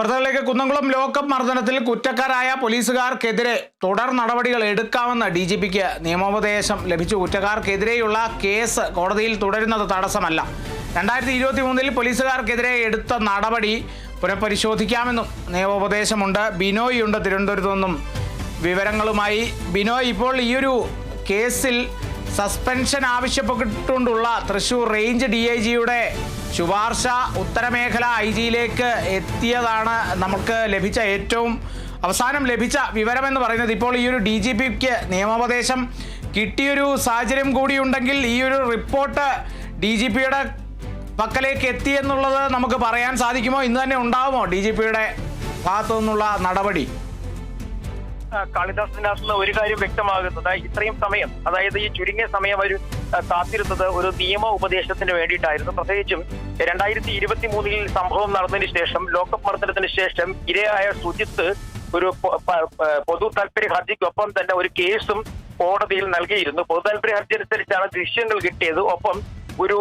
വാർത്തകളിലേക്ക് കുന്നംകുളം ലോക്കപ്പ് മർദ്ദനത്തിൽ കുറ്റക്കാരായ പോലീസുകാർക്കെതിരെ തുടർ നടപടികൾ എടുക്കാമെന്ന് ഡി ജി പിക്ക് നിയമോപദേശം ലഭിച്ചു. കുറ്റക്കാർക്കെതിരെയുള്ള കേസ് കോടതിയിൽ തുടരുന്നത് തടസ്സമല്ല. രണ്ടായിരത്തി ഇരുപത്തി മൂന്നിൽ പോലീസുകാർക്കെതിരെ എടുത്ത നടപടി പുനഃപരിശോധിക്കാമെന്നും നിയമോപദേശമുണ്ട്. ബിനോയ് ഉണ്ട് തിരുവനന്തപുരത്തു നിന്നും വിവരങ്ങളുമായി. ബിനോയ് ഇപ്പോൾ ഈയൊരു കേസിൽ സസ്പെൻഷൻ ആവശ്യപ്പെട്ടുകൊണ്ടുള്ള തൃശൂർ റേഞ്ച് ഡി ഐ ജിയുടെ ശുപാർശ ഉത്തരമേഖല ഐ ജിയിലേക്ക് എത്തിയതാണ് നമുക്ക് ലഭിച്ച ഏറ്റവും അവസാനം ലഭിച്ച വിവരമെന്ന് പറയുന്നത് ഇപ്പോൾ ഈ ഒരു ഡി ജി പിക്ക് നിയമോപദേശം കിട്ടിയൊരു സാഹചര്യം കൂടിയുണ്ടെങ്കിൽ ഈ ഒരു റിപ്പോർട്ട് ഡി ജി പിയുടെ പക്കലേക്ക് എത്തി എന്നുള്ളത് നമുക്ക് പറയാൻ സാധിക്കുമോ? ഇന്ന് തന്നെ ഉണ്ടാവുമോ ഡി ജി പിയുടെ ഭാഗത്തു നിന്നുള്ള നടപടി? അകത്ത് ഒരു കാര്യം വ്യക്തമാകുന്നത് ഇത്രയും സമയം അതായത് ഈ ചുരുങ്ങിയ സമയം അവർ കാത്തിരുന്നത് ഒരു നിയമ ഉപദേശത്തിന് വേണ്ടിയിട്ടായിരുന്നു. പ്രത്യേകിച്ചും രണ്ടായിരത്തി ഇരുപത്തി മൂന്നിൽ സംഭവം നടന്നതിന് ശേഷം ലോക്കപ്പ് മർദ്ദനത്തിന് ശേഷം ഇരയായ സുജിത്ത് ഒരു പൊതു താല്പര്യ ഹർജിക്കൊപ്പം തന്നെ ഒരു കേസും കോടതിയിൽ നൽകിയിരുന്നു. പൊതു താല്പര്യ ഹർജി അനുസരിച്ചാണ് ദൃശ്യങ്ങൾ കിട്ടിയത്. ഒപ്പം ഒരു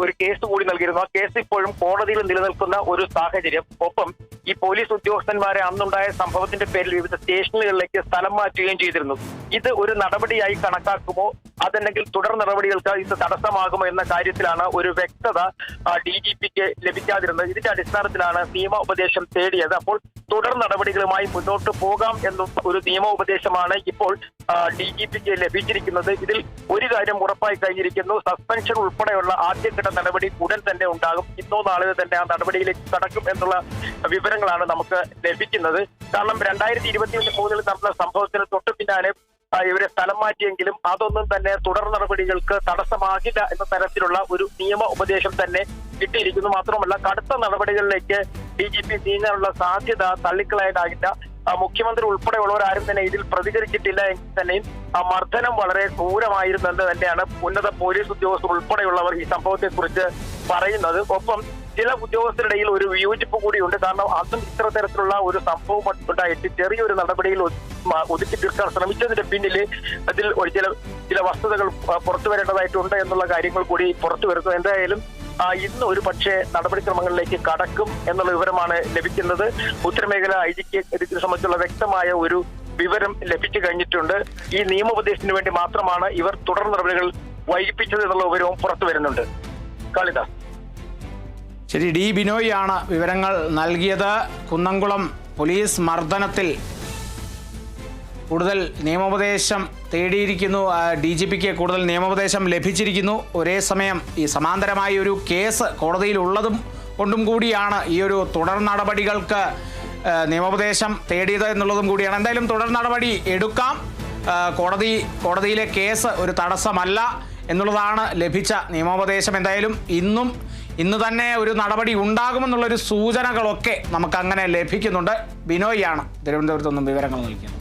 ഒരു കേസ് കൂടി നൽകിയിരുന്നു. ആ കേസ് ഇപ്പോഴും കോടതിയിൽ നിലനിൽക്കുന്ന ഒരു സാഹചര്യം. ഒപ്പം ഈ പോലീസ് ഉദ്യോഗസ്ഥന്മാരെ അന്നുണ്ടായ സംഭവത്തിന്റെ പേരിൽ വിവിധ സ്റ്റേഷനുകളിലേക്ക് സ്ഥലം മാറ്റുകയും ചെയ്തിരുന്നു. ഇത് ഒരു നടപടിയായി കണക്കാക്കുമോ? അതല്ലെങ്കിൽ തുടർ നടപടികൾക്ക് ഇത് തടസ്സമാകുമോ എന്ന കാര്യത്തിലാണ് ഒരു വ്യക്തത ഡി ജി പിക്ക് ലഭിക്കാതിരുന്നത്. ഇതിന്റെ അടിസ്ഥാനത്തിലാണ് നിയമ ഉപദേശം തേടിയത്. അപ്പോൾ തുടർ നടപടികളുമായി മുന്നോട്ട് പോകാം എന്ന ഒരു നിയമ ഉപദേശമാണ് ഇപ്പോൾ ഡി ജി പിക്ക് ലഭിച്ചിരിക്കുന്നത്. ഇതിൽ ഒരു കാര്യം ഉറപ്പായി കഴിഞ്ഞിരിക്കുന്നു. സസ്പെൻഷൻ ഉൾപ്പെടെയുള്ള ആദ്യഘട്ട നടപടി ഉടൻ തന്നെ ഉണ്ടാകും. ഇന്നോ നാളെയോ തന്നെ ആ നടപടിയിലേക്ക് കടക്കും എന്നുള്ള വിവരങ്ങളാണ് നമുക്ക് ലഭിക്കുന്നത്. കാരണം രണ്ടായിരത്തി ഇരുപത്തി മൂന്നിൽ നടന്ന സംഭവത്തിന് തൊട്ടു പിന്നാലെ ഇവരെ സ്ഥലം മാറ്റിയെങ്കിലും അതൊന്നും തന്നെ തുടർ നടപടികൾക്ക് തടസ്സമാകില്ല എന്ന തരത്തിലുള്ള ഒരു നിയമ ഉപദേശം തന്നെ കിട്ടിയിരിക്കുന്നു മാത്രമല്ല കടുത്ത നടപടികളിലേക്ക് ഡി ജി പി നീങ്ങാനുള്ള സാധ്യത തള്ളിക്കളയാനാകില്ല മുഖ്യമന്ത്രി ഉൾപ്പെടെയുള്ളവരാരും തന്നെ ഇതിൽ പ്രതികരിച്ചിട്ടില്ല എങ്കിൽ തന്നെയും ആ മർദ്ദനം വളരെ ക്രൂരമായിരുന്നെന്ന് തന്നെയാണ് ഉന്നത പോലീസ് ഉദ്യോഗസ്ഥർ ഉൾപ്പെടെയുള്ളവർ ഈ സംഭവത്തെ കുറിച്ച് പറയുന്നത്. ഒപ്പം ചില ഉദ്യോഗസ്ഥരുടെയിൽ ഒരു വിയോജിപ്പ് കൂടിയുണ്ട്. കാരണം അതും ഇത്ര തരത്തിലുള്ള ഒരു സംഭവം ഉണ്ടായിട്ട് ചെറിയൊരു നടപടിയിൽ ഒതുക്കി തീർക്കാൻ ശ്രമിച്ചതിന്റെ പിന്നിൽ അതിൽ ഒരു ചില ചില വസ്തുതകൾ പുറത്തു വരേണ്ടതായിട്ടുണ്ട് എന്നുള്ള കാര്യങ്ങൾ കൂടി പുറത്തു വരുന്നു. എന്തായാലും ഇന്ന് ഒരു പക്ഷേ നടപടിക്രമങ്ങളിലേക്ക് കടക്കും എന്നുള്ള വിവരമാണ് ലഭിക്കുന്നത്. ഉത്തരമേഖല ഐ ജിക്ക് ഇതിനെ സംബന്ധിച്ചുള്ള വ്യക്തമായ ഒരു വിവരം ലഭിച്ചു കഴിഞ്ഞിട്ടുണ്ട്. ഈ നിയമോപദേശത്തിന് വേണ്ടി മാത്രമാണ് ഇവർ തുടർ നടപടികൾ വൈകിപ്പിച്ചത് എന്നുള്ള വിവരവും പുറത്തു വരുന്നുണ്ട്. കാളിദാസ് ശരി ഡി ബിനോയ് ആണ് വിവരങ്ങൾ നൽകിയത്. കുന്നംകുളം പോലീസ് മർദ്ദനത്തിൽ കൂടുതൽ നിയമോപദേശം തേടിയിരിക്കുന്നു. ഡി ജി പിക്ക് കൂടുതൽ നിയമോപദേശം ലഭിച്ചിരിക്കുന്നു. ഒരേ സമയം ഈ സമാന്തരമായ ഒരു കേസ് കോടതിയിൽ ഉള്ളതും കൊണ്ടും കൂടിയാണ് ഈ ഒരു തുടർ നടപടികൾക്ക് നിയമോപദേശം തേടിയത് എന്നുള്ളതും കൂടിയാണ്. എന്തായാലും തുടർ നടപടി എടുക്കാം. കോടതി കോടതിയിലെ കേസ് ഒരു തടസ്സമല്ല എന്നുള്ളതാണ് ലഭിച്ച നിയമോപദേശം. എന്തായാലും ഇന്നും ഇന്ന് തന്നെ ഒരു നടപടി ഉണ്ടാകുമെന്നുള്ളൊരു സൂചനകളൊക്കെ നമുക്കങ്ങനെ ലഭിക്കുന്നുണ്ട്. ബിനോയാണ് ആണ്. നിന്നും വിവരങ്ങൾ നൽകിയത്.